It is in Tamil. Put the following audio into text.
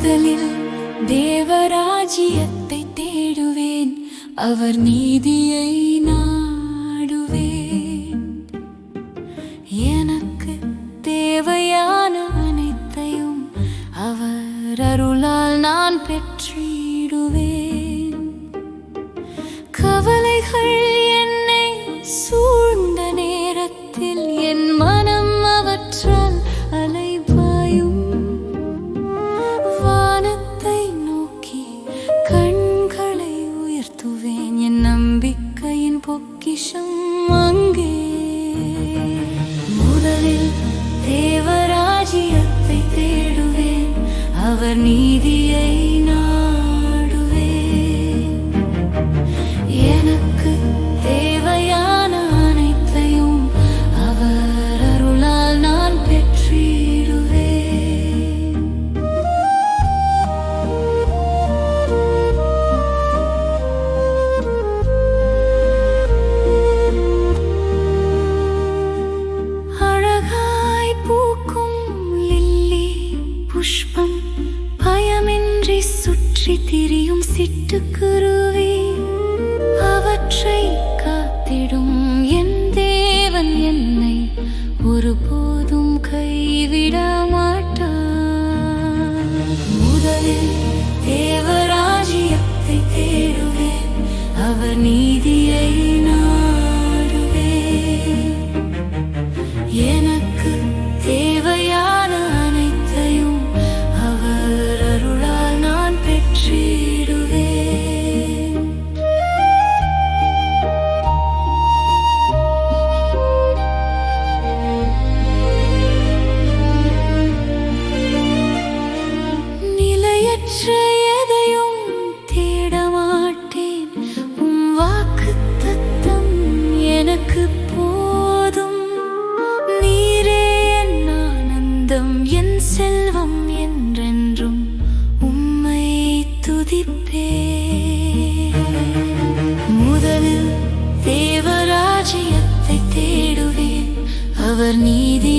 முதலில் தேவராஜ்யத்தை தேடுவேன். அவர் நீதியை நாடுவேன். எனக்கு தேவையான அனைத்தையும் அவர் அருளால் நான் பெற்றிடுவேன். கவலைகள் என்னை சூழ்ந்த பொக்கிஷம் அங்கே. முதலில் தேவராஜ்யத்தை தேடுவேன். அவர் நீதி திரியும் சிட்டுக்குருவி. நிலையற்ற எதையும் தேட உம் வாக்கு தத்தம் எனக்கு போதும். நீரே என் ஆனந்தம் என் செல்வம் என்றென்றும் உம்மை துதிப்பே முதலில் தேவராஜ்யத்தை தேடுவேன். அவர் நீதி